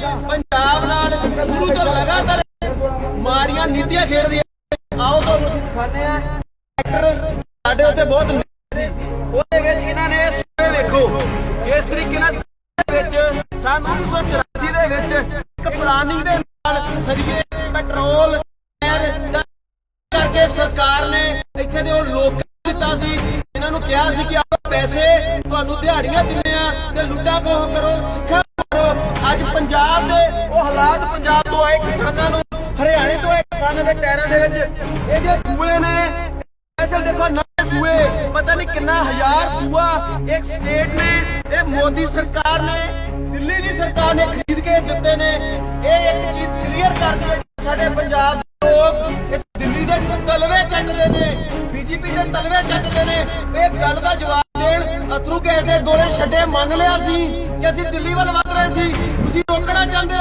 ਪੰਜਾਬ ਨਾਲ ਸ਼ੁਰੂ ਤੋਂ ਲਗਾਤਾਰ ਮਾਰੀਆਂ ਨੀਤੀਆਂ ਖੇਡਦੀਆਂ। ਆਓ ਤੁਹਾਨੂੰ ਅਸੀਂ ਦਿਖਾਉਂਦੇ ਆ ਐਕਟਰ ਸਾਡੇ ਉੱਤੇ ਬਹੁਤ ਮਿਹਨਤ ਸੀ। ਉਹਦੇ ਵਿੱਚ ਇਹਨਾਂ ਨੇ ਸੂਏ ਵੇਖੋ ਇਸ ਤਰੀਕੇ ਨਾਲ ਵਿੱਚ ਸਾਲ 1984 ਦੇ ਵਿੱਚ ਇੱਕ ਪਲਾਨਿੰਗ ਦੇ ਨਾਲ ਸਰੀਏ ਪੈਟਰੋਲ ਟਾਇਰ ਦਾ ਕਰਕੇ ਸਰਕਾਰ ਨੇ ਇੱਥੇ ਦੇ ਉਹ ਲੋਕਾਂ ਨੂੰ ਦਿੱਤਾ ਸੀ। ਇਹਨਾਂ ਨੂੰ ਕਿਹਾ ਸੀ ਕਿ ਆਪ ਪੈਸੇ, ਤੁਹਾਨੂੰ ਦਿਹਾੜੀਆਂ ਦਿੰਦੇ ਆ ਤੇ ਲੁੱਟਾ ਖੋਹ ਕਰੋ। ਸਿੱਖਾਂ ਪੰਜਾਬ ਕਿਸਾਨਾਂ ਨੂੰ, ਹਰਿਆਣੇ ਤੋਂ ਆਏ ਕਿਸਾਨਾਂ ਦੇ ਟਾਇਰਾਂ ਦੇ ਵਿੱਚ। ਇਹ ਜੇ ਸੂਏ ਨੇ ਸਪੈਸ਼ਲ ਦੇਖੋ ਨਵੇਂ ਸੂਏ, ਪਤਾ ਨਹੀਂ ਕਿੰਨਾ ਹਜ਼ਾਰ ਸੂਆ ਇੱਕ ਸਟੇਟ ਨੇ, ਇਹ ਮੋਦੀ ਸਰਕਾਰ ਨੇ, ਦਿੱਲੀ ਦੀ ਸਰਕਾਰ ਨੇ ਖਰੀਦ ਕੇ ਦਿੱਤੇ ਨੇ। ਇਹ ਇੱਕ ਚੀਜ਼ ਕਲੀਅਰ ਕਰਦੀ ਸਾਡੇ ਪੰਜਾਬ ਦੇ ਲੋਕ ਇਸ ਦਿੱਲੀ ਦੇ ਤਲਵੇ ਚੱਕਦੇ ਨੇ, ਬੀਜੇਪੀ ਦੇ ਤਲਵੇ ਚੱਕਦੇ ਨੇ। ਇਹ ਗੱਲ ਦਾ ਜਵਾਬ ਦੇਣ, ਅਥਰੂ ਗੈਸ ਦੇ ਗੋਲੇ ਛੱਡੇ ਮੰਨ ਲਿਆ ਸੀ ਕਿ ਅਸੀਂ ਦਿੱਲੀ ਵੱਲ ਵਧ ਰਹੇ ਸੀ। ਤੁਸੀਂ ਰੋਕਣਾ ਚਾਹੁੰਦੇ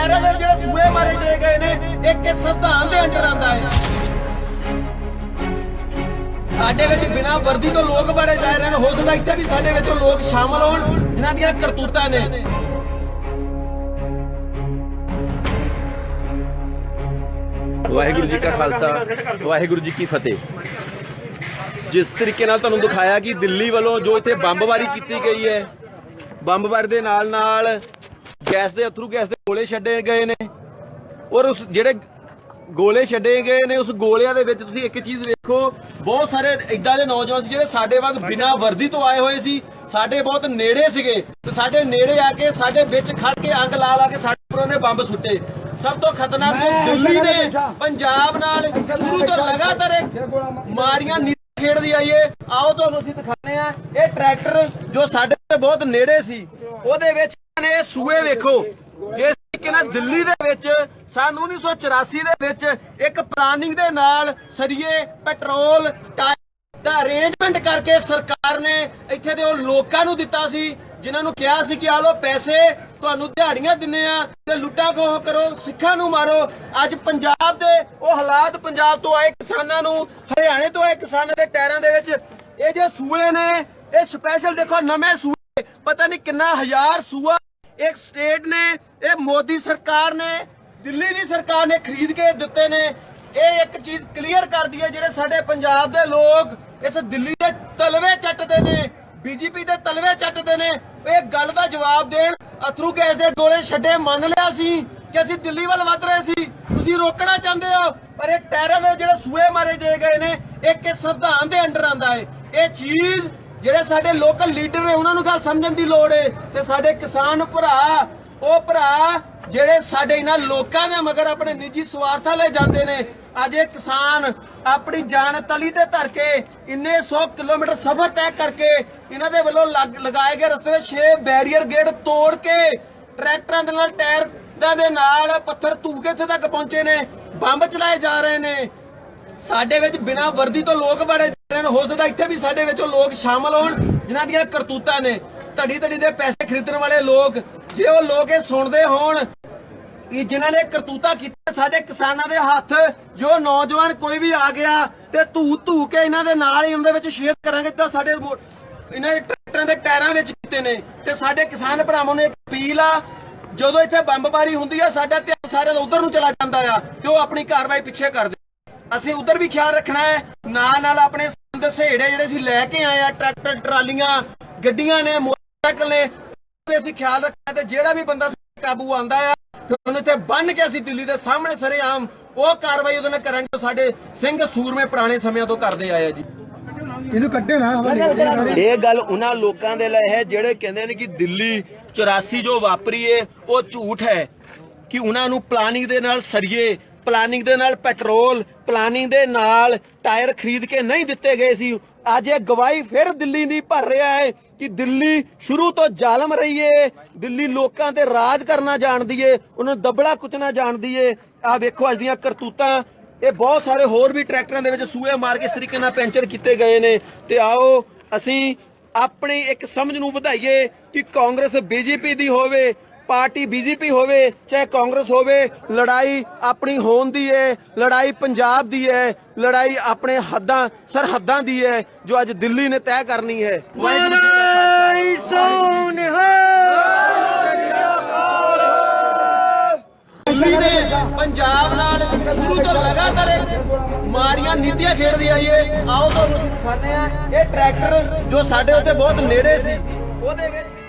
ਹੋ ਜਿਹੜੇ ਸੂਏ ਮਾਰੇ ਗਏ ਗਏ ਨੇ ਇਹ ਸੰਵਿਧਾਨ ਦੇ ਅੰਡਰ ਆਉਂਦਾ ਹੈ। ਸਾਡੇ ਵਿੱਚ ਬਿਨਾਂ ਵਰਦੀ ਤੋਂ ਲੋਕ ਬੜੇ ਜਾ ਰਹੇ ਨੇ, ਹੋ ਸਕਦਾ ਇੱਥੇ ਵੀ ਸਾਡੇ ਵਿੱਚੋਂ ਲੋਕ ਸ਼ਾਮਲ ਹੋਣ, ਜਿਨ੍ਹਾਂ ਦੀਆਂ ਕਰਤੂਤਾਂ ਨੇ। ਵਾਹਿਗੁਰੂ ਜੀ ਕਾ ਖਾਲਸਾ, ਵਾਹਿਗੁਰੂ ਜੀ ਕੀ ਫਤਿਹ। ਜਿਸ ਤਰੀਕੇ ਨਾਲ ਤੁਹਾਨੂੰ ਦਿਖਾਇਆ ਕਿ ਦਿੱਲੀ ਵੱਲੋਂ ਜੋ ਇੱਥੇ ਬੰਬਵਾਰੀ ਕੀਤੀ ਗਈ ਹੈ, ਬੰਬਵਾਰੀ ਦੇ ਨਾਲ ਨਾਲ ਗੈਸ ਦੇ ਅਥਰੂ ਗੈਸ ਦੇ ਗੋਲੇ ਛੱਡੇ ਗਏ ਨੇ। ਔਰ ਉਸ ਜਿਹੜੇ ਗੋਲੇ ਛੱਡੇ ਗਏ ਨੇ ਉਸ ਗੋਲਿਆਂ ਦੇ ਵਿੱਚ ਤੁਸੀਂ ਇੱਕ ਚੀਜ਼ ਵੇਖੋ ਬਹੁਤ ਸਾਰੇ ਇਦਾਂ ਦੇ ਨੌਜਵਾਨ ਸੀ ਜਿਹੜੇ ਸਾਡੇ ਵਾਂਗ ਬਿਨਾਂ ਵਰਦੀ ਤੋਂ ਆਏ ਹੋਏ ਸੀ। ਸਾਡੇ ਬਹੁਤ ਨੇੜੇ ਸੀਗੇ। ਤੇ ਸਾਡੇ ਨੇੜੇ ਆ ਕੇ ਸਾਡੇ ਵਿੱਚ ਖੜ ਕੇ ਅੱਗ ਲਾ ਲਾ ਕੇ ਸਾਡੇ ਉੱਪਰ ਉਹਨੇ ਬੰਬ ਸੁੱਟੇ। ਸਭ ਤੋਂ ਖਤਰਨਾਕ ਦਿੱਲੀ ਨੇ। ਪੰਜਾਬ ਨਾਲ ਸ਼ੁਰੂ ਤੋਂ ਲਗਾਤਾਰ ਮਾਰੀਆਂ। ਖੇਡਦੀ ਆਈ ਏ। ਆਓ ਤੁਹਾਨੂੰ ਅਸੀਂ ਦਿਖਾਉਂਦੇ ਆ ਇਹ ਟਰੈਕਟਰ ਜੋ ਸਾਡੇ ਬਹੁਤ ਨੇੜੇ ਸੀ ਉਹਦੇ ਵਿੱਚ ਨੇ ਸੂਏ ਵੇਖੋ। ਜਿਸ ਤਰੀਕੇ ਨਾਲ ਦਿੱਲੀ ਦੇ ਵਿੱਚ ਸਨ 1984 ਦੇ ਵਿੱਚ ਇੱਕ ਪਲਾਨਿੰਗ ਦੇ ਨਾਲ ਸਰੀਏ ਪੈਟਰੋਲ ਦਾ ਅਰੇਂਜਮੈਂਟ ਕਰਕੇ ਸਰਕਾਰ ਨੇ ਇੱਥੇ ਦੇ ਉਹ ਲੋਕਾਂ ਨੂੰ ਦਿੱਤਾ ਸੀ, ਜਿਨ੍ਹਾਂ ਨੂੰ ਕਿਹਾ ਸੀ ਕਿ ਆ ਲੋ ਪੈਸੇ, ਤੁਹਾਨੂੰ ਦਿਹਾੜੀਆਂ ਦਿੰਨੇ ਆ ਤੇ ਲੁੱਟਾ ਖੋਹ ਕਰੋ, ਸਿੱਖਾਂ ਨੂੰ ਮਾਰੋ। ਅੱਜ ਪੰਜਾਬ ਦੇ ਉਹ ਹਾਲਾਤ ਪੰਜਾਬ ਤੋਂ ਆਏ ਕਿਸਾਨਾਂ ਨੂੰ, ਹਰਿਆਣੇ ਤੋਂ ਆਏ ਕਿਸਾਨਾਂ ਦੇ ਟਾਇਰਾਂ ਦੇ ਵਿੱਚ, ਇਹ ਜੋ ਸੂਏ ਨੇ, ਇਹ ਸਪੈਸ਼ਲ ਦੇਖੋ ਨਵੇਂ ਸੂਏ, ਪਤਾ ਨਹੀਂ ਕਿੰਨਾ ਹਜ਼ਾਰ ਸੂਆ ਇੱਕ ਸਟੇਟ ਨੇ, ਇਹ ਮੋਦੀ ਸਰਕਾਰ ਨੇ, ਦਿੱਲੀ ਦੀ ਸਰਕਾਰ ਨੇ ਖਰੀਦ ਕੇ ਦਿੱਤੇ ਨੇ। ਇਹ ਇੱਕ ਚੀਜ਼ ਕਲੀਅਰ ਕਰਦੀ ਹੈ ਜਿਹੜੇ ਸਾਡੇ ਪੰਜਾਬ ਦੇ ਲੋਕ ਇਸ ਦਿੱਲੀ ਦੇ ਤਲਵੇ ਚੱਟਦੇ ਨੇ, ਬੀਜੇਪੀ ਦੇ ਤਲਵੇ ਚੱਟਦੇ ਨੇ ਇਹ ਗੱਲ ਦਾ ਜਵਾਬ ਦੇਣ, ਅਥਰੂ ਗੈਸ ਦੇ ਗੋਲੇ ਛੱਡੇ ਮੰਨ ਲਿਆ ਸੀ ਕਿ ਅਸੀਂ ਦਿੱਲੀ ਵੱਲ ਵਧ ਰਹੇ ਸੀ। ਤੁਸੀਂ ਰੋਕਣਾ ਚਾਹੁੰਦੇ ਹੋ, ਪਰ ਇਹ ਟੈਰਰ ਦੇ ਜਿਹੜੇ ਸੂਏ ਮਾਰੇ ਗਏ ਗਏ ਨੇ, ਇਹ ਕਿਸ ਸੰਵਿਧਾਨ ਦੇ ਅੰਡਰ ਆਉਂਦਾ ਹੈ? ਇਹ ਚੀਜ਼ ਜਿਹੜੇ ਸਾਡੇ ਲੋਕਲ ਲੀਡਰ ਨੇ, ਉਹਨਾਂ ਨੂੰ ਗੱਲ ਸਮਝਣ ਦੀ ਲੋੜ ਏ। ਤੇ ਸਾਡੇ ਕਿਸਾਨ ਭਰਾ, ਉਹ ਭਰਾ ਜਿਹੜੇ ਸਾਡੇ ਇਹਨਾਂ ਲੋਕਾਂ ਦੇ ਮਗਰ ਆਪਣੇ ਨਿੱਜੀ ਸਵਾਰਥਾਂ ਲਈ ਜਾਂਦੇ ਨੇ। ਅੱਜ ਇਹ ਕਿਸਾਨ ਆਪਣੀ ਜਾਨ ਤਲੀ ਤੇ ਧਰ ਕੇ ਇੰਨੇ 100 ਕਿਲੋਮੀਟਰ ਸਫ਼ਰ ਤੈਅ ਕਰਕੇ ਇਹਨਾਂ ਦੇ ਵੱਲੋਂ ਲਗਾਏ ਗਏ ਰਸਤੇ ਵਿੱਚ 6 ਬੈਰੀਅਰ ਗੇਟ ਤੋੜ ਕੇ ਟਰੈਕਟਰਾਂ ਦੇ ਨਾਲ, ਟਾਇਰਾਂ ਦੇ ਨਾਲ ਪੱਥਰ ਧੂ ਕੇ ਇੱਥੇ ਤੱਕ ਪਹੁੰਚੇ ਨੇ। ਬੰਬ ਚਲਾਏ ਜਾ ਰਹੇ ਨੇ। ਸਾਡੇ ਵਿੱਚ ਬਿਨਾਂ ਵਰਦੀ ਤੋਂ ਲੋਕ ਬੜੇ ਹੋ ਸਕਦਾ ਇੱਥੇ ਵੀ ਸਾਡੇ ਵਿੱਚੋਂ ਲੋਕ ਸ਼ਾਮਲ ਹੋਣ, ਜਿਨ੍ਹਾਂ ਦੀਆਂ ਕਰਤੂਤਾਂ ਨੇ। ਧੜੀ ਧੜੀ ਦੇ ਪੈਸੇ ਖਰੀਦਣ ਵਾਲੇ ਲੋਕ, ਜੇ ਉਹ ਲੋਕ ਇਹ ਸੁਣਦੇ ਹੋਣ, ਇਹ ਜਿਨ੍ਹਾਂ ਨੇ ਕਰਤੂਤਾ ਕੀਤੇ ਸਾਡੇ ਕਿਸਾਨਾਂ ਦੇ ਹੱਥ, ਜੋ ਨੌਜਵਾਨ ਕੋਈ ਵੀ ਆ ਗਿਆ ਤੇ ਧੂ ਧੂ ਕੇ ਇਹਨਾਂ ਦੇ ਨਾਲ ਹੀ ਉਹਨਾਂ ਦੇ ਵਿੱਚ ਸ਼ੇਅਰ ਕਰਾਂਗੇ, ਤਾਂ ਸਾਡੇ ਇਹਨਾਂ ਦੇ ਟਰੈਕਟਰਾਂ ਦੇ ਟਾਇਰਾਂ ਵਿੱਚ ਕੀਤੇ ਨੇ। ਤੇ ਸਾਡੇ ਕਿਸਾਨ ਭਰਾਵਾਂ ਨੂੰ ਇੱਕ ਅਪੀਲ ਆ, ਜਦੋਂ ਇੱਥੇ ਬੰਬਬਾਰੀ ਹੁੰਦੀ ਆ, ਸਾਡਾ ਧਿਆਨ ਸਾਰੇ ਉਧਰ ਨੂੰ ਚਲਾ ਜਾਂਦਾ ਆ, ਤੇ ਉਹ ਆਪਣੀ ਕਾਰਵਾਈ ਪਿੱਛੇ ਕਰਦੇ ਅਸੀਂ ਉਧਰ ਵੀ ਖਿਆਲ ਰੱਖਣਾ ਹੈ ਨਾਲ ਨਾਲ ਆਪਣੇ ਸੰਦ ਸਹੇੜੇ ਜਿਹੜੇ ਅਸੀਂ ਲੈ ਕੇ ਆਏ ਆ ਟਰੈਕਟਰ ਟਰਾਲੀਆਂ ਗੱਡੀਆਂ ਨੇ ਮੋਟਰਸਾਈਕਲ ਨੇ ਵੀ ਅਸੀਂ ਖਿਆਲ ਰੱਖਣਾ ਤੇ ਜਿਹੜਾ ਵੀ ਬੰਦਾ ਕਾਬੂ ਆਂਦਾ ਆ ਤੇ ਉਹਨੂੰ ਇੱਥੇ ਬੰਨ ਕੇ ਅਸੀਂ ਦਿੱਲੀ ਦੇ ਸਾਹਮਣੇ ਸਰੇਆਮ ਉਹ ਕਾਰਵਾਈ ਉਹਦੇ ਨਾਲ ਕਰਾਂਗੇ ਜੋ ਸਾਡੇ ਸਿੰਘ ਸੂਰਮੇ ਪੁਰਾਣੇ ਸਮਿਆਂ ਤੋਂ ਕਰਦੇ ਆਏ ਆ ਜੀ। ਇਹਨੂੰ ਕੱਢੇ ਨਾ ਹਵਾਲੇ ਇਹ ਗੱਲ ਉਹਨਾਂ ਲੋਕਾਂ ਦੇ ਲਈ ਹੈ ਜਿਹੜੇ ਕਹਿੰਦੇ ਨੇ ਕਿ ਦਿੱਲੀ 84 ਜੋ ਵਾਪਰੀ ਏ ਉਹ ਝੂਠ ਹੈ ਕਿ ਉਹਨਾਂ ਨੂੰ ਪਲਾਨਿੰਗ ਦੇ ਨਾਲ ਸਰੀਏ ਪਲਾਨਿੰਗ ਦੇ ਨਾਲ ਪੈਟਰੋਲ ਪਲਾਨਿੰਗ ਦੇ ਨਾਲ ਟਾਇਰ ਖਰੀਦ ਕੇ ਨਹੀਂ ਦਿੱਤੇ ਗਏ ਸੀ। ਅੱਜ ਇਹ ਗਵਾਹੀ ਫਿਰ ਦਿੱਲੀ ਦੀ ਭਰ ਰਿਹਾ ਹੈ ਕਿ ਦਿੱਲੀ ਸ਼ੁਰੂ ਤੋਂ ਜ਼ਾਲਮ ਰਹੀ ਏ। ਦਿੱਲੀ ਲੋਕਾਂ ਤੇ ਰਾਜ ਕਰਨਾ ਜਾਣਦੀ ਏ, ਉਹਨਾਂ ਨੂੰ ਦਬੜਾ ਕੁਚਣਾ ਜਾਣਦੀ ਏ। ਆ ਵੇਖੋ ਅੱਜ ਦੀਆਂ ਕਰਤੂਤਾਂ। ਇਹ ਬਹੁਤ ਸਾਰੇ ਹੋਰ ਵੀ ਟਰੈਕਟਰਾਂ ਦੇ ਵਿੱਚ ਸੂਏ ਮਾਰ ਕੇ ਇਸ ਤਰੀਕੇ ਨਾਲ ਪੈਂਚਰ ਕੀਤੇ ਗਏ ਨੇ। ਤੇ ਆਓ ਅਸੀਂ ਆਪਣੀ ਇੱਕ ਸਮਝ ਨੂੰ ਵਧਾਈਏ ਕਿ ਕਾਂਗਰਸ ਬੀਜੇਪੀ ਦੀ ਹੋਵੇ ਪਾਰਟੀ ਬੀਜੇਪੀ ਹੋਵੇ ਚਾਹੇ ਕਾਂਗਰਸ ਹੋਵੇ ਲੜਾਈ ਆਪਣੀ ਹੋਣ ਦੀ ਹੈ ਲੜਾਈ ਪੰਜਾਬ ਦੀ ਹੈ ਲੜਾਈ ਆਪਣੇ ਹੱਦਾਂ ਸਰਹੱਦਾਂ ਦੀ ਹੈ ਜੋ ਅੱਜ ਦਿੱਲੀ ਨੇ ਤੈਅ ਕਰਨੀ ਹੈ। ਵਾਹਿਗੁਰੂ ਕਾ ਖਾਲਸਾ। ਪੰਜਾਬ ਨਾਲ ਸ਼ੁਰੂ ਤੋਂ ਲਗਾਤਾਰ ਮਾੜੀਆਂ ਨੀਤੀਆਂ ਖੇਡਦੀ ਆਈ ਏ ਆਓ ਤੁਹਾਨੂੰ ਦਿਖਾਉਂਦੇ ਆ ਇਹ ਟਰੈਕਟਰ ਜੋ ਸਾਡੇ ਉੱਤੇ ਬਹੁਤ ਨੇੜੇ ਸੀ ਉਹਦੇ ਵਿੱਚ